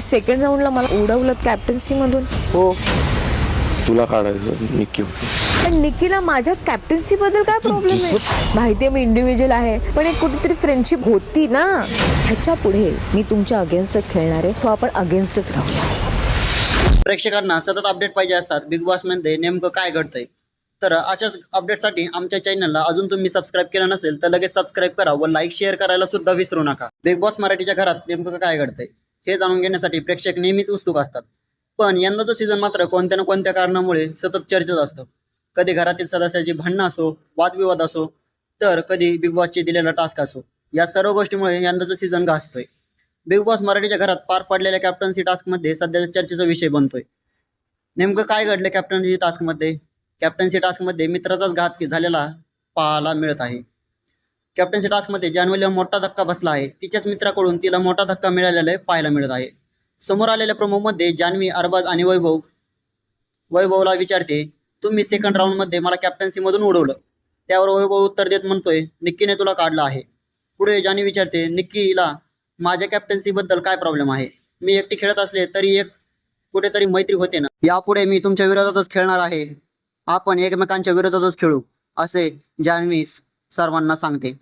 Second राऊंडला मला उडवलं captaincy मधून. हो. तुला काढायचं निक्की पण निकीला माझ्या कॅप्टन्सी बद्दल काय प्रॉब्लेम आहे? माहितीये मी इंडिव्हिज्युअल आहे पण एक कुठेतरी फ्रेंडशिप होती ना. ह्याच्या पुढे मी तुमच्या अगेन्स्टच खेळणार आहे सो आपण अगेन्स्टच राहूया. प्रेक्षकांना सतत अपडेट पाहिजे असतात. बिग बॉसमध्ये नेमकं काय घडतंय? तर अशाच अपडेटसाठी आमच्या चॅनलला अजून तुम्ही सबस्क्राईब केलं नसेल तर लगेच सबस्क्राईब करा व लाईक शेअर करायला सुद्धा विसरू नका. बिग बॉस मराठीच्या घरात नेमकं काय घडतंय? हे जाणून घेण्यासाठी प्रेक्षक नेहमीच उत्सुक असतात. पण यंदाचं सीझन मात्र कोणत्या ना कोणत्या कारणामुळे सतत चर्चेत असतं. कधी घरातील सदस्याची भांडणं असो वादविवाद असो तर कधी बिग बॉसचे दिलेला टास्क असो या सर्व गोष्टीमुळे यंदाचं सीझन घासतोय. बिग बॉस मराठीच्या घरात पार पडलेल्या कॅप्टन्सी टास्कमध्ये सध्याच्या चर्चेचा विषय बनतोय. नेमकं काय घडलं कॅप्टन्सी टास्कमध्ये कॅप्टन्सी टास्कमध्ये मित्राचाच घात झालेला पाहायला मिळत आहे. कॅप्टन्सी टास्कमध्ये जान्हवीला मोठा धक्का बसला आहे तिच्याच मित्राकडून तिला मोठा धक्का मिळालेला पाहायला मिळत आहे. समोर आलेल्या प्रोमोमध्ये जान्हवी अरबाज आणि वैभव वैभवला विचारते तुम्ही सेकंड राऊंडमध्ये मला कॅप्टन्सीमधून उडवलं. त्यावर वैभव उत्तर देत म्हणतोय निक्कीने तुला काढलं आहे. पुढे जान्हवी विचारते निक्कीला माझ्या कॅप्टन्सीबद्दल काय प्रॉब्लेम आहे? मी एकटी खेळत असले तरी एक कुठेतरी मैत्री होते ना? यापुढे मी तुमच्या विरोधातच खेळणार आहे. आपण एकमेकांच्या विरोधातच खेळू असे जान्हवी सर्वांना सांगते.